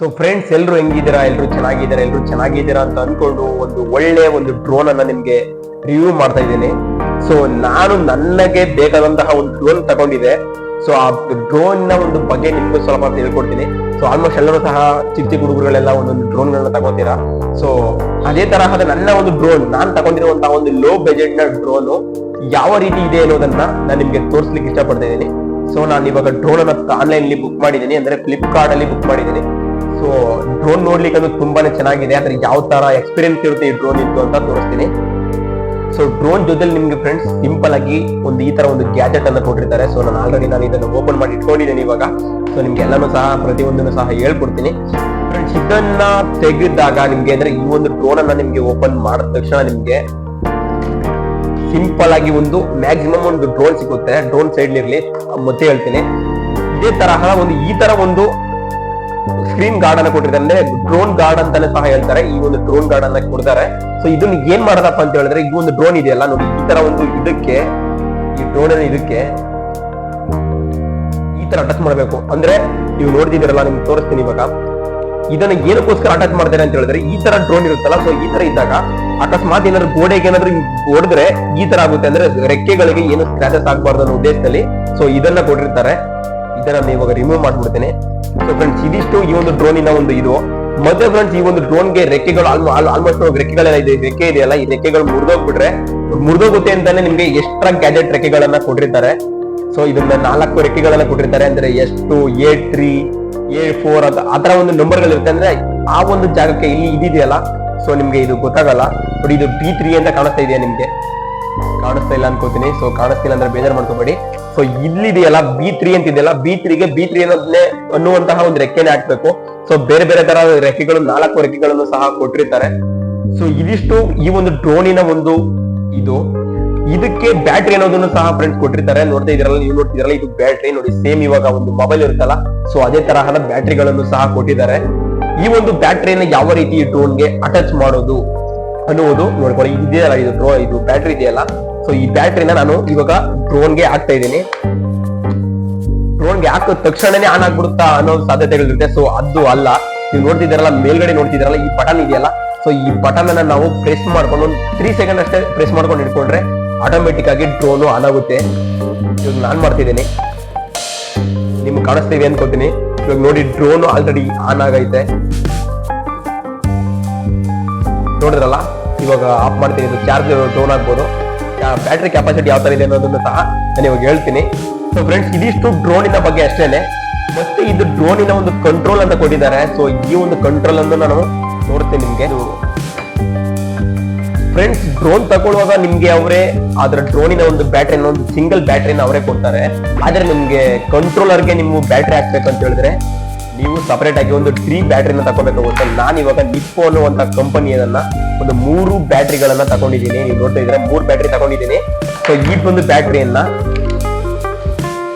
So friends ಎಲ್ರು ಹೆಂಗಿದ್ದೀರಾ? ಎಲ್ರು ಚೆನ್ನಾಗಿದ್ದೀರಾ? ಎಲ್ರು ಚೆನ್ನಾಗಿದ್ದೀರಾ ಅಂತ ಅಂದ್ಕೊಂಡು ಒಂದು ಒಳ್ಳೆ ಒಂದು ಡ್ರೋನ್ ಅನ್ನ ನಿಮ್ಗೆ ರಿವ್ಯೂ ಮಾಡ್ತಾ ಇದ್ದೀನಿ. ಸೊ ನಾನು ನನಗೆ ಬೇಕಾದಂತಹ ಒಂದು ಡ್ರೋನ್ ತಗೊಂಡಿದೆ. ಸೊ ಆ ಡ್ರೋನ್ನ ಒಂದು ಬಗ್ಗೆ ನಿಮ್ಗೆ ಸ್ವಲ್ಪ ತಿಳ್ಕೊಡ್ತೀನಿ. ಸೊ ಆಲ್ಮೋಸ್ಟ್ ಎಲ್ಲರೂ ಸಹ ಚಿಕ್ಕ ಚಿಕ್ಕ ಹುಡುಗರುಗಳೆಲ್ಲ ಒಂದೊಂದು ಡ್ರೋನ್ ಗಳನ್ನ ತಗೋತೀರಾ? ಸೊ ಅದೇ ತರಹದ ನನ್ನ ಒಂದು ಡ್ರೋನ್ ನಾನು ತಗೊಂಡಿರುವಂತಹ ಒಂದು ಲೋ ಬಜೆಟ್ನ ಡ್ರೋನ್ ಯಾವ ರೀತಿ ಇದೆ ಅನ್ನೋದನ್ನ ನಾನು ನಿಮ್ಗೆ ತೋರಿಸ್ಲಿಕ್ಕೆ ಇಷ್ಟಪಡ್ತಾ ಇದ್ದೀನಿ. ಸೊ ನಾನು ಇವಾಗ ಡ್ರೋನ್ ಅನ್ನ ಆನ್ಲೈನ್ ಬುಕ್ ಮಾಡಿದ್ದೀನಿ. ಅಂದ್ರೆ ಫ್ಲಿಪ್ಕಾರ್ಟ್ ಅಲ್ಲಿ ಬುಕ್ ಮಾಡಿದ್ದೀನಿ. ಸೊ ಡ್ರೋನ್ ನೋಡ್ಲಿಕ್ಕೆ ಅದು ತುಂಬಾನೇ ಚೆನ್ನಾಗಿದೆ. ಅದ್ರ ಯಾವ ತರ ಎಕ್ಸ್ಪೀರಿಯನ್ಸ್ ಇರುತ್ತೆ ಈ ಡ್ರೋನ್ ಇತ್ತು ಅಂತ ತೋರಿಸ್ತೀನಿ. ಸೊ ಡ್ರೋನ್ ಜೊತೆಲಿ ನಿಮ್ಗೆ ಫ್ರೆಂಡ್ಸ್ ಸಿಂಪಲ್ ಆಗಿ ಒಂದು ಈ ತರ ಒಂದು ಗ್ಯಾಜೆಟ್ ಅನ್ನ ಕೊಟ್ಟಿರ್ತಾರೆ. ಸೊ ನಾನು ಆಲ್ರೆಡಿ ನಾನು ಇದನ್ನು ಓಪನ್ ಮಾಡಿ ಇಟ್ಕೊಂಡಿದ್ದೀನಿ ಇವಾಗ. ಸೊ ನಿಮ್ಗೆ ಎಲ್ಲಾನು ಸಹ ಪ್ರತಿಯೊಂದನ್ನು ಸಹ ಹೇಳ್ಕೊಡ್ತೀನಿ. ಫ್ರೆಂಡ್ಸ್ ಇದನ್ನ ತೆಗೆದಾಗ ನಿಮ್ಗೆ ಅಂದ್ರೆ ಈ ಒಂದು ಡ್ರೋನ್ ಅನ್ನ ನಿಮ್ಗೆ ಓಪನ್ ಮಾಡಿದ ತಕ್ಷಣ ನಿಮ್ಗೆ ಸಿಂಪಲ್ ಆಗಿ ಒಂದು ಮ್ಯಾಕ್ಸಿಮಮ್ ಒಂದು ಡ್ರೋನ್ ಸಿಗುತ್ತೆ. ಡ್ರೋನ್ ಸೈಡ್ ಇರ್ಲಿ, ಮತ್ತೆ ಹೇಳ್ತೀನಿ. ಇದೇ ತರಹ ಒಂದು ಈ ತರ ಒಂದು ಸ್ಕ್ರೀನ್ ಗಾರ್ಡ್ ಅನ್ನ ಕೊಟ್ಟಿರ್ತಾರೆ ಅಂದ್ರೆ ಡ್ರೋನ್ ಗಾರ್ಡ್ ಅಂತಾನೆ ಸಹ ಹೇಳ್ತಾರೆ. ಈ ಒಂದು ಡ್ರೋನ್ ಗಾರ್ಡ್ ಅನ್ನ ಕೊಡ್ತಾರೆ. ಸೊ ಇದನ್ನ ಏನ್ ಮಾಡದಪ್ಪ ಅಂತ ಹೇಳಿದ್ರೆ, ಈ ಒಂದು ಡ್ರೋನ್ ಇದೆಯಲ್ಲ, ನೋಡಿ, ಈ ತರ ಒಂದು ಇದಕ್ಕೆ, ಈ ಡ್ರೋನ್ ಇದಕ್ಕೆ ಈ ತರ ಅಟ್ಯಾಚ್ ಮಾಡಬೇಕು. ಅಂದ್ರೆ, ನೀವು ನೋಡ್ತಿದ್ದೀರಲ್ಲ ನಿಮ್ಗೆ ತೋರಿಸ್ತೀನಿ ಇವಾಗ. ಇದನ್ನ ಏನಕ್ಕೋಸ್ಕರ ಅಟ್ಯಾಚ್ ಮಾಡ್ತಾರೆ ಅಂತ ಹೇಳಿದ್ರೆ, ಈ ತರ ಡ್ರೋನ್ ಇರುತ್ತಲ್ಲ ಸೊ ಈ ತರ ಇದ್ದಾಗ ಅಕಸ್ಮಾತ್ ಏನಾದ್ರು ಗೋಡೆಗೆ ಏನಾದ್ರು ಹೊಡೆದ್ರೆ ಈ ತರ ಆಗುತ್ತೆ. ಅಂದ್ರೆ ರೆಕ್ಕೆಗಳಿಗೆ ಏನು ಸ್ಕ್ರಾಚಸ್ ಆಗಬಾರ್ದು ಅನ್ನೋ ಉದ್ದೇಶದಲ್ಲಿ ಸೊ ಇದನ್ನ ಕೊಟ್ಟಿರ್ತಾರೆ. ಇದನ್ನ ನಾನು ಇವಾಗ ರಿಮೂವ್ ಮಾಡ್ಬಿಡ್ತೇನೆ. ಸೊ ಫ್ರೆಂಡ್ಸ್ ಇದಿಷ್ಟು ಈ ಒಂದು ಡ್ರೋನಿನ ಒಂದು ಇದು. ಮತ್ತೆ ಫ್ರೆಂಡ್ಸ್ ಈ ಒಂದು ಡ್ರೋನ್ಗೆ ರೆಕ್ಕೆಗಳು ಆಲ್ಮೋಸ್ಟ್ ರೆಕ್ಕೆಗಳೆಲ್ಲ ಇದೆ, ರೆಕ್ಕೆ ಇದೆಯಲ್ಲ, ಈ ರೆಕ್ಕೆಗಳು ಮುರಿದೋಗ್ಬಿಟ್ರೆ, ಮುರಿದೋಗುತ್ತೆ ಅಂತಾನೆ ನಿಮ್ಗೆ ಎಕ್ಸ್ಟ್ರಾ ಗ್ಯಾಜೆಟ್ ರೆಕ್ಕೆಗಳನ್ನ ಕೊಟ್ಟಿರ್ತಾರೆ. ಸೊ ಇದನ್ನ ನಾಲ್ಕು ರೆಕ್ಕೆಗಳನ್ನ ಕೊಟ್ಟಿರ್ತಾರೆ, ಅಂದ್ರೆ ಎಷ್ಟು ಎ ತ್ರೀ ಎ ಫೋರ್ ಅಂತ ತರ ಒಂದು ನಂಬರ್ಗಳು ಇರುತ್ತೆ ಅಂದ್ರೆ ಆ ಒಂದು ಜಾಗಕ್ಕೆ ಇಲ್ಲಿ ಇದಿದೆಯಲ್ಲ ಸೊ ನಿಮ್ಗೆ ಇದು ಗೊತ್ತಾಗಲ್ಲ. ಬಟ್ ಇದು ಬಿ ತ್ರೀ ಅಂತ ಕಾಣಿಸ್ತಾ ಇದೆಯಾ ನಿಮ್ಗೆ? ಕಾಣಿಸ್ತಾ ಇಲ್ಲ ಅನ್ಕೋತೀನಿ. ಸೊ ಕಾಣಿಸ್ತಿಲ್ಲ ಅಂದ್ರೆ ಬೇಜಾರು ಮಾಡ್ಕೋಬೇಡಿ. ಸೊ ಇಲ್ಲಿದೆಯಲ್ಲ ಬಿ ತ್ರೀ ಅಂತಿದೆಯಲ್ಲ ಬಿ ತ್ರೀಗೆ ಬಿ ತ್ರೀ ಅನ್ನೋದನ್ನೇ ಅನ್ನುವಂತಹ ಒಂದು ರೆಕ್ಕೆನೆ ಹಾಕ್ಬೇಕು. ಸೊ ಬೇರೆ ಬೇರೆ ತರ ರೆಕ್ಕೆಗಳು, ನಾಲ್ಕು ರೆಕ್ಕೆಗಳನ್ನು ಸಹ ಕೊಟ್ಟಿರ್ತಾರೆ. ಸೊ ಇದಿಷ್ಟು ಈ ಒಂದು ಡ್ರೋನಿನ ಒಂದು ಇದು. ಇದಕ್ಕೆ ಬ್ಯಾಟ್ರಿ ಅನ್ನೋದನ್ನು ಸಹ ಫ್ರೆಂಡ್ಸ್ ಕೊಟ್ಟಿರ್ತಾರೆ. ನೋಡ್ತಾ ಇದ್ರಲ್ಲ, ನೀವು ನೋಡ್ತಿದ್ರಲ್ಲ ಇದು ಬ್ಯಾಟ್ರಿ ನೋಡಿ ಸೇಮ್ ಇವಾಗ ಒಂದು ಮೊಬೈಲ್ ಇರುತ್ತಲ್ಲ. ಸೊ ಅದೇ ತರಹದ ಬ್ಯಾಟ್ರಿಗಳನ್ನು ಸಹ ಕೊಟ್ಟಿದ್ದಾರೆ. ಈ ಒಂದು ಬ್ಯಾಟ್ರಿಯನ್ನು ಯಾವ ರೀತಿ ಈ ಡ್ರೋನ್ಗೆ ಅಟ್ಯಾಚ್ ಮಾಡೋದು ಅನ್ನುವುದು ನೋಡ್ಕೊಳ್ಳಿ. ಇದೆಯಲ್ಲ ಇದು ಡ್ರೋ ಇದು ಬ್ಯಾಟ್ರಿ ಇದೆಯಲ್ಲ. ಸೊ ಈ ಬ್ಯಾಟ್ರಿನ ನಾನು ಇವಾಗ ಡ್ರೋನ್ಗೆ ಹಾಕ್ತಾ ಇದ್ದೀನಿ. ಡ್ರೋನ್ಗೆ ಹಾಕಿದ ತಕ್ಷಣನೇ ಆನ್ ಆಗ್ಬಿಡುತ್ತಾ ಅನ್ನೋ ಸಾಧ್ಯತೆಗಳಿರುತ್ತೆ. ಸೊ ಅದು ಅಲ್ಲ. ನೀವು ನೋಡ್ತಿದ್ದೀರಲ್ಲ, ಮೇಲ್ಗಡೆ ನೋಡ್ತಿದ್ದೀರಲ್ಲ, ಈ ಬಟನ್ ಇದೆಯಲ್ಲ. ಸೊ ಈ ಬಟನ್ ಅನ್ನ ನಾವು ಪ್ರೆಸ್ ಮಾಡ್ಕೊಂಡು ಒಂದು ತ್ರೀ ಸೆಕೆಂಡ್ ಅಷ್ಟೇ ಪ್ರೆಸ್ ಮಾಡ್ಕೊಂಡು ಇಟ್ಕೊಂಡ್ರೆ ಆಟೋಮೆಟಿಕ್ ಆಗಿ ಡ್ರೋನು ಆನ್ ಆಗುತ್ತೆ. ಇವಾಗ ನಾನ್ ಮಾಡ್ತಿದ್ದೀನಿ. ನಿಮ್ಗೆ ಕಾಣಿಸ್ತೀವಿ ಅನ್ಕೋತೀನಿ ಇವಾಗ ನೋಡಿ ಡ್ರೋನು ಆಲ್ರೆಡಿ ಆನ್ ಆಗೈತೆ. ನೋಡಿದ್ರಲ್ಲ? ಇವಾಗ ಆಫ್ ಮಾಡ್ತೀನಿ. ಚಾರ್ಜರ್ ಚಾರ್ಜ್ ಡೌನ್ ಆಗ್ಬೋದು. ಬ್ಯಾಟ್ರಿ ಕೆಪಾಸಿಟಿ ಯಾವ ತರ ಇದೆ ಅನ್ನೋದನ್ನು ಸಹ ನಾನು ಇವಾಗ ಹೇಳ್ತೀನಿ. ಸೊ ಫ್ರೆಂಡ್ಸ್ ಇದಿಷ್ಟು ಡ್ರೋನಿನ ಬಗ್ಗೆ ಅಷ್ಟೇನೆ. ಮತ್ತೆ ಇದು ಡ್ರೋನಿನ ಒಂದು ಕಂಟ್ರೋಲ್ ಅಂತ ಕೊಟ್ಟಿದ್ದಾರೆ. ಸೊ ಈ ಒಂದು ಕಂಟ್ರೋಲ್ ಅನ್ನು ನಾನು ನೋಡ್ತೀನಿ ನಿಮ್ಗೆ. ಫ್ರೆಂಡ್ಸ್ ಡ್ರೋನ್ ತಗೊಳ್ಳುವಾಗ ನಿಮ್ಗೆ ಅವರೇ ಅದರ ಡ್ರೋನಿನ ಒಂದು ಬ್ಯಾಟ್ರಿನ ಒಂದು ಸಿಂಗಲ್ ಬ್ಯಾಟ್ರಿನ ಅವರೇ ಕೊಡ್ತಾರೆ. ಆದ್ರೆ ನಿಮ್ಗೆ ಕಂಟ್ರೋಲರ್ಗೆ ನಿಮ್ಗೆ ಬ್ಯಾಟ್ರಿ ಹಾಕ್ಬೇಕಂತ ಹೇಳಿದ್ರೆ ನೀವು ಸಪರೇಟ್ ಆಗಿ ಒಂದು ತ್ರೀ ಬ್ಯಾಟ್ರಿನ ತಗೋಬೇಕಾಗುತ್ತೆ ನಾನು ಇವಾಗ ನಿಪ್ಪೋ ಅನ್ನುವಂಥ ಕಂಪನಿ ಅದನ್ನ ಒಂದು ಮೂರು ಬ್ಯಾಟ್ರಿಗಳನ್ನ ತಗೊಂಡಿದ್ದೀನಿ. ನೀವು ನೋಡ್ತಾ ಇದ್ರೆ ಮೂರು ಬ್ಯಾಟ್ರಿ ತಗೊಂಡಿದ್ದೀನಿ. ಸೊ ಈ ಒಂದು ಬ್ಯಾಟ್ರಿಯನ್ನ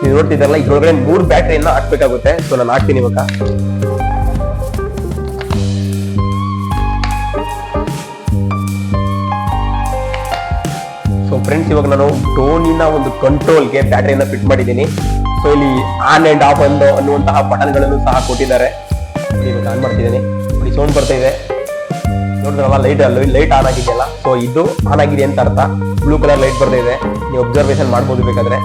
ನೀವು ನೋಡ್ತಿದ್ರಲ್ಲ ಇದ್ರೊಳಗಡೆ ಮೂರು ಬ್ಯಾಟ್ರಿಯನ್ನ ಹಾಕ್ಬೇಕಾಗುತ್ತೆ. ಸೊ ನಾನು ಹಾಕ್ತೀನಿ ಇವಾಗ. ಸೊ ಫ್ರೆಂಡ್ಸ್ ಇವಾಗ ನಾನು ಟೋನಿನ ಒಂದು ಕಂಟ್ರೋಲ್ಗೆ ಬ್ಯಾಟ್ರಿಯನ್ನ ಫಿಟ್ ಮಾಡಿದ್ದೀನಿ. ಸೊ ಇಲ್ಲಿ ಆನ್ ಅಂಡ್ ಆಫ್ ಅಂದು ಅನ್ನುವಂತಹ ಬಟನ್ಗಳನ್ನು ಸಹ ಕೊಟ್ಟಿದ್ದಾರೆ. ಇವಾಗ ಆನ್ ಮಾಡ್ತಿದ್ದೀನಿ. ಸೌಂಡ್ ಬರ್ತಾ ಇದೆ. ನೋಡಿದ್ರಲ್ಲ ಲೈಟ್ ಅಲ್ಲಿ ಲೈಟ್ ಆನ್ ಆಗಿದೆಯಲ್ಲ? ಸೊ ಇದು ಆನ್ ಆಗಿದೆ ಅಂತ ಅರ್ಥ. ಬ್ಲೂ ಕಲರ್ ಲೈಟ್ ಬರ್ತಾ ಇದೆ. ನೀವು ಅಬ್ಸರ್ವೇಷನ್ ಮಾಡ್ಬೋದು ಬೇಕಾದ್ರೆ.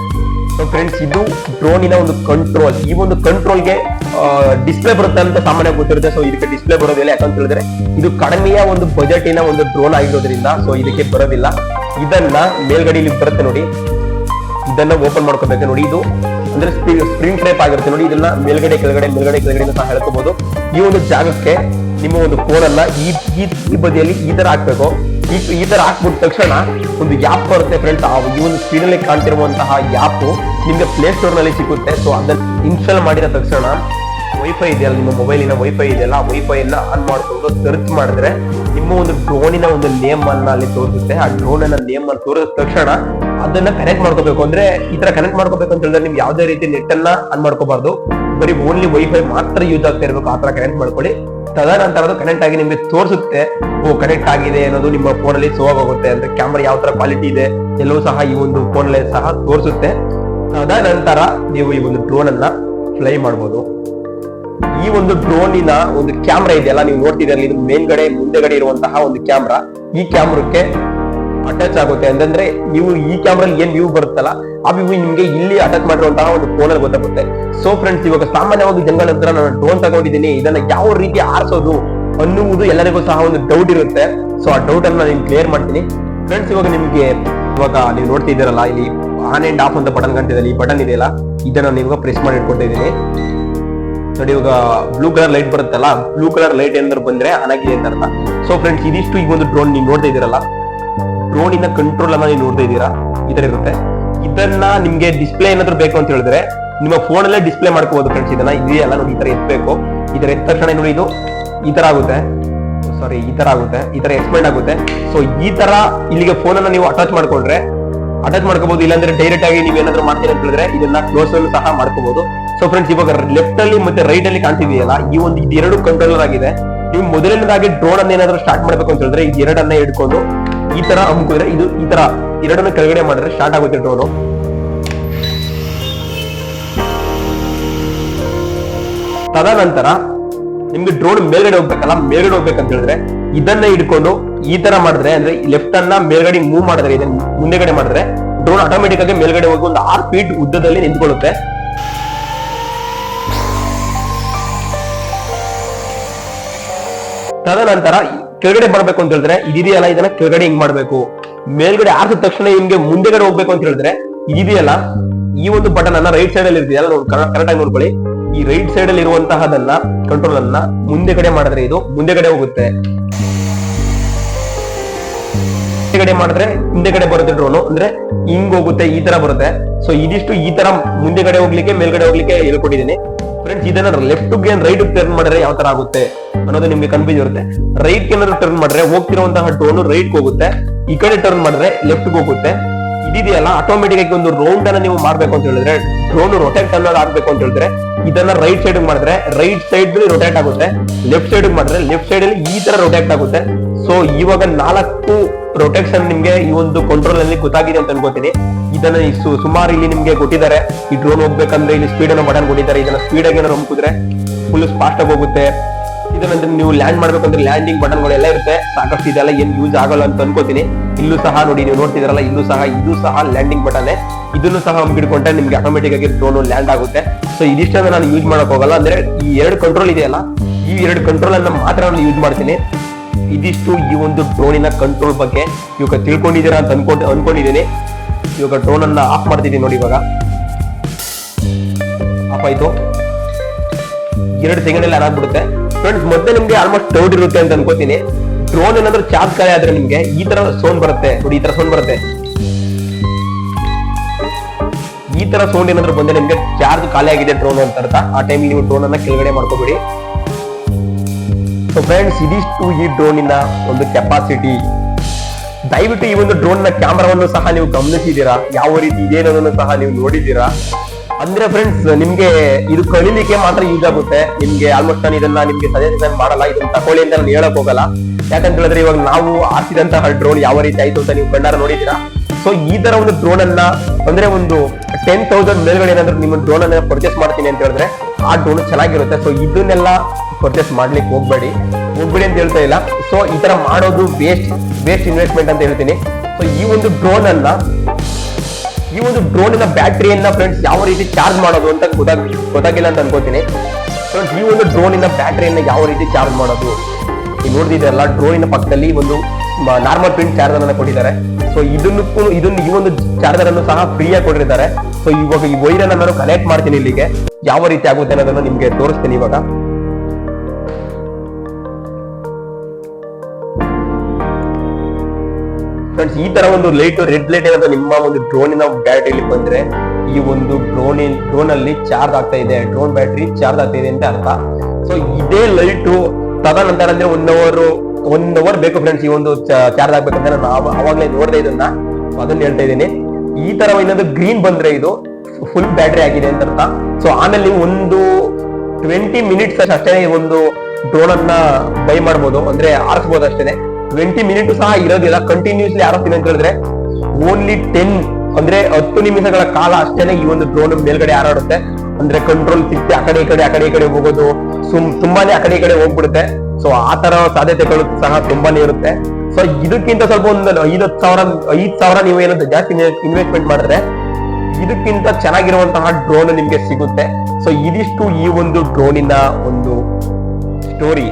ಸೊ ಫ್ರೆಂಡ್ಸ್ ಇದು ಡ್ರೋನಿನ ಒಂದು ಕಂಟ್ರೋಲ್ ಈ ಒಂದು ಕಂಟ್ರೋಲ್ಗೆ ಡಿಸ್ಪ್ಲೇ ಬರುತ್ತೆ ಅಂತ ಸಾಮಾನ್ಯ ಗೊತ್ತಿರುತ್ತೆ. ಸೊ ಇದಕ್ಕೆ ಡಿಸ್ಪ್ಲೇ ಬರೋದಿಲ್ಲ ಯಾಕಂತ ಹೇಳಿದ್ರೆ, ಇದು ಕಡಿಮೆಯ ಒಂದು ಬಜೆಟಿನ ಒಂದು ಡ್ರೋನ್ ಆಗಿರೋದ್ರಿಂದ ಸೊ ಇದಕ್ಕೆ ಬರೋದಿಲ್ಲ. ಇದನ್ನ ಮೇಲ್ಗಡೆ ಇಲ್ಲಿ ಬರುತ್ತೆ ನೋಡಿ. ಇದನ್ನ ಓಪನ್ ಮಾಡ್ಕೋಬೇಕು ನೋಡಿ. ಇದು ಅಂದ್ರೆ ಸ್ಪ್ರಿಂಗ್ ಟೈಪ್ ಆಗಿರುತ್ತೆ ನೋಡಿ. ಇದನ್ನ ಮೇಲ್ಗಡೆ, ಕೆಳಗಡೆ ಮೇಲ್ಗಡೆ, ಕೆಳಗಡೆ ಅಂತ ಹೇಳ್ಕೋಬಹುದು ಈ ಒಂದು ಜಾಗಕ್ಕೆ ನಿಮ್ಮ ಒಂದು ಫೋನ್ ಅನ್ನ ಈ, ಈ- ಬದಿಯಲ್ಲಿ ಈ ತರ ಹಾಕ್ಬೇಕು. ಈ ಈ ತರ ಹಾಕ್ಬಿಟ್ಟ ತಕ್ಷಣ ಒಂದು ಯಾಪ್ ಬರುತ್ತೆ ಫ್ರೆಂಡ್ಸ್ ಈ ಒಂದು ಸ್ಕ್ರೀನ್ ಅಲ್ಲಿ ಕಾಣ್ತಿರುವಂತಹ ಯಾಪ್ ನಿಮ್ಗೆ ಪ್ಲೇ ಸ್ಟೋರ್ನಲ್ಲಿ ಸಿಗುತ್ತೆ. ಸೊ ಅದನ್ನ ಇನ್ಸ್ಟಾಲ್ ಮಾಡಿದ ತಕ್ಷಣ ವೈಫೈ ಇದೆಯಲ್ಲ, ನಿಮ್ಮ ಮೊಬೈಲಿನ ವೈಫೈ ಇದೆಯಲ್ಲ ವೈಫೈ ಎಲ್ಲ ಆನ್ ಮಾಡ್ಕೊಂಡು ಸರ್ಚ್ ಮಾಡಿದ್ರೆ ನಿಮ್ಮ ಒಂದು ಡ್ರೋನಿನ ಒಂದು ನೇಮ್ ಅನ್ನ ಅಲ್ಲಿ ತೋರಿಸುತ್ತೆ. ಆ ಡ್ರೋನ್ ಅನ್ನ ನೇಮ್ ಅನ್ನು ತೋರಿಸಿದ ತಕ್ಷಣ ಅದನ್ನ ಕನೆಕ್ಟ್ ಮಾಡ್ಕೋಬೇಕು. ಅಂದ್ರೆ ಈ ತರ ಕನೆಕ್ಟ್ ಮಾಡ್ಕೋಬೇಕು ಅಂತ ಹೇಳಿದ್ರೆ ನಿಮ್ಗೆ ಯಾವುದೇ ರೀತಿ ನೆಟ್ ಅನ್ನ ಆನ್ ಮಾಡ್ಕೋಬಾರ್ದು. ಬರೀ ಓನ್ಲಿ ವೈಫೈ ಮಾತ್ರ ಯೂಸ್ ಆಗ್ತಾ ಇರ್ಬೇಕು. ಆ ತರ ಕನೆಕ್ಟ್ ಮಾಡ್ಕೊಳ್ಳಿ. ತದನಂತರ ಅದು ಕನೆಕ್ಟ್ ಆಗಿ ನಿಮಗೆ ತೋರಿಸುತ್ತೆ, ಓ ಕನೆಕ್ಟ್ ಆಗಿದೆ ಅನ್ನೋದು ನಿಮ್ಮ ಫೋನ್ ಅಲ್ಲಿ ಶೋ ಆಗುತ್ತೆ ಅಂದ್ರೆ ಕ್ಯಾಮ್ರಾ ಯಾವ ತರ ಕ್ವಾಲಿಟಿ ಇದೆ ಎಲ್ಲವೂ ಸಹ ಈ ಒಂದು ಫೋನ್ ಅಲ್ಲಿ ಸಹ ತೋರಿಸುತ್ತೆ. ತದನಂತರ ನೀವು ಈ ಒಂದು ಡ್ರೋನ್ ಅನ್ನ ಫ್ಲೈ ಮಾಡಬಹುದು ಈ ಒಂದು ಡ್ರೋನಿನ ಒಂದು ಕ್ಯಾಮ್ರಾ ಇದೆಯಲ್ಲ, ನೀವು ನೋಡ್ತಿದ್ದೀರಲ್ಲ ಇದು ಮೇಲ್ಗಡೆ, ಮುಂದೆಗಡೆ ಇರುವಂತಹ ಒಂದು ಕ್ಯಾಮ್ರಾ ಈ ಕ್ಯಾಮ್ರಕ್ಕೆ ಅಟ್ಯಾಚ್ ಆಗುತ್ತೆ ಅಂತಂದ್ರೆ ನೀವು ಈ ಕ್ಯಾಮ್ರಲ್ಲಿ ಏನ್ ವ್ಯೂ ಬರುತ್ತಲ್ಲ, ಆ ವ್ಯೂ ನಿಮ್ಗೆ ಇಲ್ಲಿ ಅಟ್ಯಾಚ್ ಮಾಡಿರುವಂತಹ ಒಂದು ಫೋನ್ ಅಲ್ಲಿ ಗೊತ್ತಾಗುತ್ತೆ. ಸೊ ಫ್ರೆಂಡ್ಸ್ ಇವಾಗ ಸಾಮಾನ್ಯವಾಗಿ ಜನಗಳ ಹತ್ರ ನಾನು ಡ್ರೋನ್ ತಗೊಂಡಿದ್ದೀನಿ. ಇದನ್ನ ಯಾವ ರೀತಿ ಆರಿಸೋದು ಅನ್ನುವುದು ಎಲ್ಲರಿಗೂ ಸಹ ಒಂದು ಡೌಟ್ ಇರುತ್ತೆ. ಸೊ ಆ ಡೌಟ್ ಅನ್ನ ನಾನು ಕ್ಲಿಯರ್ ಮಾಡ್ತೀನಿ. ಫ್ರೆಂಡ್ಸ್ ಇವಾಗ ನಿಮ್ಗೆ ಇವಾಗ ನೀವು ನೋಡ್ತಿದ್ದೀರಲ್ಲ ಇಲ್ಲಿ ಆನ್ ಅಂಡ್ ಆಫ್ ಅಂತ ಬಟನ್ ಕಾಣ್ತಿದೆ, ಈ ಬಟನ್ ಇದೆಯಲ್ಲ, ಇದನ್ನ ನೀವು ಪ್ರೆಸ್ ಮಾಡಿ ಇಟ್ಕೊಂಡಿದ್ದೀನಿ ನೋಡಿ, ಇವಾಗ ಬ್ಲೂ ಕಲರ್ ಲೈಟ್ ಬರುತ್ತಲ್ಲ ಬ್ಲೂ ಕಲರ್ ಲೈಟ್ ಏನಾದ್ರು ಬಂದ್ರೆ ಆನ್ ಅಂತ ಅರ್ಥ. ಸೊ ಫ್ರೆಂಡ್ಸ್ ಇದಿಷ್ಟು ಈಗ ಒಂದು ಡ್ರೋನ್ ನೀವು ನೋಡ್ತಾ ಇದ್ದೀರಲ್ಲ ಡ್ರೋನ್ ಇಂದ ಕಂಟ್ರೋಲ್ ಅನ್ನ ನೀವು ನೋಡ್ತಾ ಇದ್ದೀರಾ? ಈ ತರ ಇರುತ್ತೆ. ಇದನ್ನ ನಿಮ್ಗೆ ಡಿಸ್ಪ್ಲೇ ಏನಾದ್ರು ಬೇಕು ಅಂತ ಹೇಳಿದ್ರೆ, ನಿಮ್ಮ ಫೋನ್ ಅಲ್ಲೇ ಡಿಸ್ಪ್ಲೇ ಮಾಡ್ಕೋಬಹುದು ಫ್ರೆಂಡ್ಸ್ ಇದನ್ನ. ಇದೆಯಲ್ಲ ನೋಡಿ, ಈ ತರ ಎತ್ತಬೇಕು ಈ ತರ ಎತ್ತ ತಕ್ಷಣ ನೋಡಿ ಇದು. ಈ ತರ ಆಗುತ್ತೆ. ಸಾರಿ ಈ ತರ ಆಗುತ್ತೆ. ಈ ತರ ಎಕ್ಸ್ಪೆಂಡ್ ಆಗುತ್ತೆ. ಸೊ ಈ ತರ ಇಲ್ಲಿಗೆ ಫೋನ್ ಅನ್ನ ನೀವು ಅಟ್ಯಾಚ್ ಮಾಡ್ಕೊಂಡ್ರೆ ಅಟ್ಯಾಚ್ ಮಾಡ್ಕೋಬಹುದು ಇಲ್ಲಾಂದ್ರೆ ಡೈರೆಕ್ಟ್ ಆಗಿ ನೀವು ಏನಾದ್ರು ಮಾಡ್ತೀರಾ ಅಂತ ಹೇಳಿದ್ರೆ, ಇದನ್ನ ಕ್ಲೋಸ್ ಅಲ್ಲೂ ಸಹ ಮಾಡ್ಕೋಬಹುದು ಸೊ ಫ್ರೆಂಡ್ಸ್ ಇವಾಗ ಲೆಫ್ಟ್ ಅಲ್ಲಿ ಮತ್ತೆ ರೈಟ್ ಅಲ್ಲಿ ಕಾಣ್ತಿದೆಯಲ್ಲ, ಈ ಒಂದು ಎರಡು ಕಂಟ್ರೋಲರ್ ಆಗಿದೆ. ನೀವು ಮೊದಲನೇದಾಗಿ ಡ್ರೋನ್ ಅನ್ನ ಏನಾದ್ರು ಸ್ಟಾರ್ಟ್ ಮಾಡ್ಬೇಕು ಅಂತ ಹೇಳಿದ್ರೆ, ಈ ಎರಡನ್ನ ಹಿಡ್ಕೊಂಡು ಈ ತರ ಅಮ್ಕಿದ್ರೆ ಇದು ಈ ತರ ಎರಡನ್ನ ಕೆಳಗಡೆ ಮಾಡಿದ್ರೆ ಸ್ಟಾರ್ಟ್ ಆಗುತ್ತೆ ಡ್ರೋನು ತದನಂತರ ನಿಮ್ಗೆ ಡ್ರೋನ್ ಮೇಲ್ಗಡೆ ಹೋಗ್ಬೇಕಲ್ಲ, ಮೇಲ್ಗಡೆ ಹೋಗ್ಬೇಕಂತ ಹೇಳಿದ್ರೆ ಇದನ್ನ ಹಿಡ್ಕೊಂಡು ಈ ತರ ಮಾಡಿದ್ರೆ ಅಂದ್ರೆ ಲೆಫ್ಟ್ ಅನ್ನ ಮೇಲ್ಗಡೆ ಮೂವ್ ಮಾಡಿದ್ರೆ, ಇದನ್ನ ಮುಂದೆಗಡೆ ಮಾಡಿದ್ರೆ ಡ್ರೋನ್ ಆಟೋಮೆಟಿಕ್ ಆಗಿ ಮೇಲ್ಗಡೆ ಹೋಗಿ ಒಂದು ಆರು ಫೀಟ್ ಉದ್ದದಲ್ಲಿ ನಿಂತ್ಕೊಳ್ಳುತ್ತೆ. ತದನಂತರ ಕೆಳಗಡೆ ಬರ್ಬೇಕು ಅಂತ ಹೇಳಿದ್ರೆ ಇದೆಯಲ್ಲ ಇದನ್ನ ಕೆಳಗಡೆ ಹಿಂಗ್ ಮಾಡ್ಬೇಕು. ಮೇಲ್ಗಡೆ ಆರ್ಸಿದ ತಕ್ಷಣ ನಿಮ್ಗೆ ಮುಂದೆಗಡೆ ಹೋಗ್ಬೇಕು ಅಂತ ಹೇಳಿದ್ರೆ ಇದೆಯಲ್ಲ ಈ ಒಂದು ಬಟನ್ ಅನ್ನ ರೈಟ್ ಸೈಡ್ ಅಲ್ಲಿ ಇರ್ತೀಯಲ್ಲ ಕರೆಕ್ಟ್ ಆಗಿ ನೋಡ್ಕೊಳ್ಳಿ. ಈ ರೈಟ್ ಸೈಡ್ ಅಲ್ಲಿ ಇರುವಂತಹದನ್ನ ಕಂಟ್ರೋಲ್ ಅನ್ನ ಮುಂದೆಗಡೆ ಮಾಡಿದ್ರೆ ಇದು, ಮುಂದೆಗಡೆ ಹೋಗುತ್ತೆ. ಹಿಂದೆಗಡೆ ಮಾಡಿದ್ರೆ, ಹಿಂದೆಗಡೆ ಬರುತ್ತೆ ಡ್ರೋನು ಅಂದ್ರೆ, ಹಿಂಗ್ ಹೋಗುತ್ತೆ, ಈ ತರ ಬರುತ್ತೆ. ಸೊ ಇದಿಷ್ಟು ಈ ತರ ಮುಂದೆಗಡೆ ಹೋಗ್ಲಿಕ್ಕೆ, ಮೇಲ್ಗಡೆ ಹೋಗ್ಲಿಕ್ಕೆ ಹೇಳ್ಕೊಟ್ಟಿದ್ದೀನಿ. ಫ್ರೆಂಡ್ಸ್ ಇದನ್ನ ಲೆಫ್ಟ್ಗೆ ರೈಟ್ ಟರ್ನ್ ಮಾಡಿದ್ರೆ ಯಾವ ತರ ಆಗುತ್ತೆ? ಅನ್ನೋದು ನಿಮ್ಗೆ ಕನ್ಫ್ಯೂಸ್ ಇರುತ್ತೆ. ರೈಟ್ ಏನಾದ್ರು ಟರ್ನ್ ಮಾಡಿದ್ರೆ ಹೋಗ್ತಿರುವಂತಹ ಡ್ರೋನ್ ರೈಟ್ ಹೋಗುತ್ತೆ. ಈ ಕಡೆ ಟರ್ನ್ ಮಾಡಿದ್ರೆ ಲೆಫ್ಟ್ ಹೋಗುತ್ತೆ. ಇದಿದೆಯಲ್ಲ ಆಟೋಮೆಟಿಕ್ ಆಗಿ ಒಂದು ರೌಂಡ್ ಅನ್ನ ನೀವು ಮಾಡ್ಬೇಕು ಅಂತ ಹೇಳಿದ್ರೆ ಡ್ರೋನ್ ರೊಟೇಟ್ ಅನ್ನೋದು ಆಗ್ಬೇಕು ಅಂತ ಹೇಳಿದ್ರೆ, ಇದನ್ನ ರೈಟ್ ಸೈಡ್ ಮಾಡಿದ್ರೆ ರೈಟ್ ಸೈಡ್ ರೊಟೇಟ್ ಆಗುತ್ತೆ. ಲೆಫ್ಟ್ ಸೈಡ್ ಮಾಡಿದ್ರೆ ಲೆಫ್ಟ್ ಸೈಡ್ ಅಲ್ಲಿ ಈ ತರ ರೊಟೇಟ್ ಆಗುತ್ತೆ. ಸೊ ಇವಾಗ ನಾಲ್ಕು ಪ್ರೊಟೆಕ್ಷನ್ ನಿಮ್ಗೆ ಈ ಒಂದು ಕಂಟ್ರೋಲ್ ಅಲ್ಲಿ ಗೊತ್ತಾಗಿದೆ ಅಂತ ಅನ್ಕೋತೀನಿ. ಇದನ್ನ ಇಷ್ಟು ಸುಮಾರು ಇಲ್ಲಿ ನಿಮ್ಗೆ ಕೊಟ್ಟಿದ್ದಾರೆ. ಈ ಡ್ರೋನ್ ಹೋಗ್ಬೇಕಂದ್ರೆ ಇಲ್ಲಿ ಸ್ಪೀಡ್ ಅನ್ನೋ ಬಟನ್ ಕೊಟ್ಟಿದ್ದಾರೆ. ಇದನ್ನ ಸ್ಪೀಡ್ ಆಗಿ ಏನಾದ್ರು ಫುಲ್ ಫಾಸ್ಟ್ ಆಗಿ ಹೋಗುತ್ತೆ. ಇದನ್ನ ನೀವು ಲ್ಯಾಂಡ್ ಮಾಡ್ಬೇಕಂದ್ರೆ ಲ್ಯಾಂಡಿಂಗ್ ಬಟನ್ಗಳೆಲ್ಲ ಇರುತ್ತೆ. ಸಾಕಷ್ಟು ಇದೆಲ್ಲ ಏನ್ ಯೂಸ್ ಆಗಲ್ಲ ಅಂತ ಅನ್ಕೋತೀನಿ. ಇಲ್ಲೂ ಸಹ ನೋಡಿ, ನೀವು ನೋಡ್ತಿದ್ರಲ್ಲ ಇಲ್ಲೂ ಸಹ ಇದು ಸಹ ಲ್ಯಾಂಡಿಂಗ್ ಬಟನ್ ಇದನ್ನು ಸಹ ಹಿಡ್ಕೊಂಡ್ರೆ ನಿಮ್ಗೆ ಆಟೋಮೆಟಿಕ್ ಆಗಿ ಡ್ರೋನ್ ಲ್ಯಾಂಡ್ ಆಗುತ್ತೆ. ಸೊ ಇದಿಷ್ಟನ್ನ ನಾನು ಯೂಸ್ ಮಾಡಕ್ ಹೋಗಲ್ಲ. ಅಂದ್ರೆ ಈ ಎರಡು ಕಂಟ್ರೋಲ್ ಇದೆಯಲ್ಲ, ಈ ಎರಡು ಕಂಟ್ರೋಲ್ ಅನ್ನ ಮಾತ್ರ ನಾನು ಯೂಸ್ ಮಾಡ್ತೀನಿ. ಇದಿಷ್ಟು ಈ ಒಂದು ಡ್ರೋನಿನ ಕಂಟ್ರೋಲ್ ಬಗ್ಗೆ ಇವಾಗ ತಿಳ್ಕೊಂಡಿದ್ದೀರಾ ಅಂತ ಅನ್ಕೊಂಡು ಅನ್ಕೊಂಡಿದ್ದೀನಿ. ಇವಾಗ ಡ್ರೋನ್ ಅನ್ನ ಆಫ್ ಮಾಡ್ತಿದ್ದೀನಿ ನೋಡಿ ಇವಾಗ. ಆಫ್ ಆಯ್ತು. ಎರಡು ಸೆಕೆಂಡ್ ಅಲ್ಲಿ ಆಗ್ಬಿಡುತ್ತೆ. ಫ್ರೆಂಡ್ಸ್ ಮೊದಲೇ ನಿಮ್ಗೆ ಆಲ್ಮೋಸ್ಟ್ ಡೌಟ್ ಇರುತ್ತೆ ಅಂತ ಅನ್ಕೋತೀನಿ. ಡ್ರೋನ್ ಏನಾದ್ರೂ ಚಾರ್ಜ್ ಖಾಲಿ ಆದ್ರೆ ನಿಮ್ಗೆ ಈ ತರ ಸೌಂಡ್ ಬರುತ್ತೆ. ನೋಡಿ, ಈ ತರ ಸೌಂಡ್ ಬರುತ್ತೆ. ಈ ತರ ಸೌಂಡ್ ಏನಾದ್ರು ಬಂದ್ರೆ ನಿಮ್ಗೆ ಚಾರ್ಜ್ ಖಾಲಿ ಆಗಿದೆ ಡ್ರೋನ್ ಅಂತ ಅರ್ಥ. ಆ ಟೈಮ್ ನೀವು ಡ್ರೋನ್ ಅನ್ನ ಕೆಳಗಡೆ ಮಾಡ್ಕೋಬೇಡಿ. ಸೊ ಫ್ರೆಂಡ್ಸ್ ಇದಿಷ್ಟು ಈ ಡ್ರೋನಿನ ಒಂದು ಕೆಪಾಸಿಟಿ ದಯವಿಟ್ಟು ಈ ಒಂದು ಡ್ರೋನ್ನ ಕ್ಯಾಮ್ರಾವನ್ನು ಸಹ ನೀವು ಗಮನಿಸಿದ್ದೀರಾ? ಯಾವ ರೀತಿ ಇದೆ ಅನ್ನೋದನ್ನು ಸಹ ನೀವು ನೋಡಿದ್ದೀರಾ? ಅಂದ್ರೆ ಫ್ರೆಂಡ್ಸ್ ನಿಮ್ಗೆ ಇದು ಕಳಿಲಿಕ್ಕೆ ಮಾತ್ರ ಯೂಸ್ ಆಗುತ್ತೆ. ನಿಮ್ಗೆ ಆಲ್ಮೋಸ್ಟ್ ನಾನು ಇದನ್ನ ನಿಮ್ಗೆ ಸಜೆಷನ್ ಮಾಡಲ್ಲ, ಇದನ್ನ ತಕೊಳ್ಳಿ ಅಂತ ನಾನು ಹೇಳಕ್ ಹೋಗಲ್ಲ. ಯಾಕಂತ ಹೇಳಿದ್ರೆ ಇವಾಗ ನಾವು ಆರಿಸಿದಂತಹ ಡ್ರೋನ್ ಯಾವ ರೀತಿ ಆಯ್ತು ಅಂತ ನೀವು ಕಣ್ಣಾರ ನೋಡಿದ್ದೀರಾ? ಸೊ ಈ ತರ ಒಂದು ಡ್ರೋನ್ ಅನ್ನ ಅಂದ್ರೆ ಒಂದು ಟೆನ್ ತೌಸಂಡ್ ಮೇಲ್ಗಡೆ ಏನಾದ್ರು ನಿಮ್ಮ ಡ್ರೋನ್ ಅನ್ನ ಪರ್ಚೇಸ್ ಮಾಡ್ತೀನಿ ಅಂತ ಹೇಳಿದ್ರೆ ಆ ಡ್ರೋನ್ ಚೆನ್ನಾಗಿರುತ್ತೆ. ಸೊ ಇದನ್ನೆಲ್ಲ ಪರ್ಚೇಸ್ ಮಾಡ್ಲಿಕ್ಕೆ ಹೋಗ್ಬೇಡಿ. ಹೋಗ್ಬೇಡಿ ಅಂತ ಹೇಳ್ತಾ ಇಲ್ಲ. ಸೊ ಈ ತರ ಮಾಡೋದು ವೇಸ್ಟ್ ವೇಸ್ಟ್ ಇನ್ವೆಸ್ಟ್ಮೆಂಟ್ ಅಂತ ಹೇಳ್ತೀನಿ. ಸೊ ಈ ಒಂದು ಡ್ರೋನ್ ಅನ್ನ, ಈ ಒಂದು ಡ್ರೋನ್ ಡ್ರೋನಿನ ಬ್ಯಾಟ್ರಿಯನ್ನ ಫ್ರೆಂಡ್ಸ್ ಯಾವ ರೀತಿ ಚಾರ್ಜ್ ಮಾಡೋದು ಅಂತ ಗೊತ್ತಾಗ್, ಗೊತ್ತಾಗಿಲ್ಲ ಅಂತ ಅನ್ಕೋತೀನಿ. ಫ್ರೆಂಡ್ಸ್ ಈ ಒಂದು ಡ್ರೋನ್ ಡ್ರೋನಿನ ಬ್ಯಾಟ್ರಿಯನ್ನ ಯಾವ ರೀತಿ ಚಾರ್ಜ್ ಮಾಡೋದು? ನೀವು ನೋಡಿದಿರಲ್ಲ ಡ್ರೋನಿನ ಪಕ್ಕದಲ್ಲಿ ಒಂದು ನಾರ್ಮಲ್ ಪ್ರಿಂಟ್ ಚಾರ್ಜರ್ ಅನ್ನ ಕೊಟ್ಟಿದ್ದಾರೆ. ಸೊ ಇದನ್ನು ಇದನ್ನ ಈ ಒಂದು ಚಾರ್ಜರ್ ಅನ್ನು ಸಹ ಫ್ರೀಯಾಗಿ ಕೊಟ್ಟಿದ್ದಾರೆ. ಸೊ ಇವಾಗ ಈ ವೈರನ್ನ ನಾನು ಕನೆಕ್ಟ್ ಮಾಡ್ತೀನಿ ಇಲ್ಲಿಗೆ. ಯಾವ ರೀತಿ ಆಗುತ್ತೆ ಅನ್ನೋದನ್ನ ನಿಮ್ಗೆ ತೋರಿಸ್ತೀನಿ ಇವಾಗ. ಫ್ರೆಂಡ್ಸ್ ಈ ತರ ಒಂದು ಲೈಟ್ ರೆಡ್ ಲೈಟ್ ಏನಾದ್ರು ನಿಮ್ಮ ಒಂದು ಡ್ರೋನಿನ ಬ್ಯಾಟ್ರಿಲಿ ಬಂದ್ರೆ ಈ ಒಂದು ಡ್ರೋನ್ ಡ್ರೋನ್ ಅಲ್ಲಿ ಚಾರ್ಜ್ ಆಗ್ತಾ ಇದೆ. ಡ್ರೋನ್ ಬ್ಯಾಟ್ರಿ ಚಾರ್ಜ್ ಆಗ್ತಾ ಇದೆ ಅಂತ ಅರ್ಥ. ಸೊ ಇದೇ ಲೈಟು ತದನಂತರ ಅಂದ್ರೆ ಒನ್ ಅವರ್ ಒನ್ ಅವರ್ ಬೇಕು ಫ್ರೆಂಡ್ಸ್ ಈ ಒಂದು ಚಾರ್ಜ್ ಆಗ್ಬೇಕಂತ ನಾನು ಅವಾಗಲೇ ನೋಡಿದೆ ಇದನ್ನ. ಅದನ್ನ ಹೇಳ್ತಾ ಇದ್ದೀನಿ. ಈ ತರ ಇನ್ನೊಂದು ಗ್ರೀನ್ ಬಂದ್ರೆ ಇದು ಫುಲ್ ಬ್ಯಾಟ್ರಿ ಆಗಿದೆ ಅಂತ ಅರ್ಥ. ಸೊ ಆಮೇಲೆ ಒಂದು ಟ್ವೆಂಟಿ ಮಿನಿಟ್ಸ್ ಅಷ್ಟೇ ಈ ಒಂದು ಡ್ರೋನ್ ಅನ್ನ ಬೈ ಮಾಡ್ಬೋದು. ಅಂದ್ರೆ ಆರಿಸ್ಬೋದು ಅಷ್ಟೇ ಟ್ವೆಂಟಿ ಮಿನಿಟ್ ಸಹ ಇರೋದಿಲ್ಲ ಕಂಟಿನ್ಯೂಸ್ಲಿ ಯಾರೋ ಅಂತ ಹೇಳಿದ್ರೆ ಓನ್ಲಿ ಟೆನ್ ಅಂದ್ರೆ ಹತ್ತು ನಿಮಿಷಗಳ ಕಾಲ ಅಷ್ಟೇನೆ ಈ ಒಂದು ಡ್ರೋನ್ ಮೇಲ್ಗಡೆ ಹಾರಾಡುತ್ತೆ. ಅಂದ್ರೆ ಕಂಟ್ರೋಲ್ ಸಿಕ್ತಿ ಆ ಕಡೆ ಈ ಕಡೆ, ಆ ಕಡೆ ಈ ಕಡೆ ಹೋಗೋದು, ಸುಮ್ ತುಂಬಾನೇ ಆ ಕಡೆ ಈ ಕಡೆ ಹೋಗ್ಬಿಡುತ್ತೆ. ಸೊ ಆ ತರ ಸಾಧ್ಯತೆಗಳು ಸಹ ತುಂಬಾನೇ ಇರುತ್ತೆ. ಸೊ ಇದಕ್ಕಿಂತ ಸ್ವಲ್ಪ ಒಂದು ಐದು ಸಾವಿರ ಐದು ಸಾವಿರ ನೀವು ಏನಂತ ಜಾಸ್ತಿ ಇನ್ವೆಸ್ಟ್ಮೆಂಟ್ ಮಾಡಿದ್ರೆ ಇದಕ್ಕಿಂತ ಚೆನ್ನಾಗಿರುವಂತಹ ಡ್ರೋನ್ ನಿಮ್ಗೆ ಸಿಗುತ್ತೆ. ಸೊ ಇದಿಷ್ಟು ಈ ಒಂದು ಡ್ರೋನಿನ ಒಂದು ಸ್ಟೋರಿ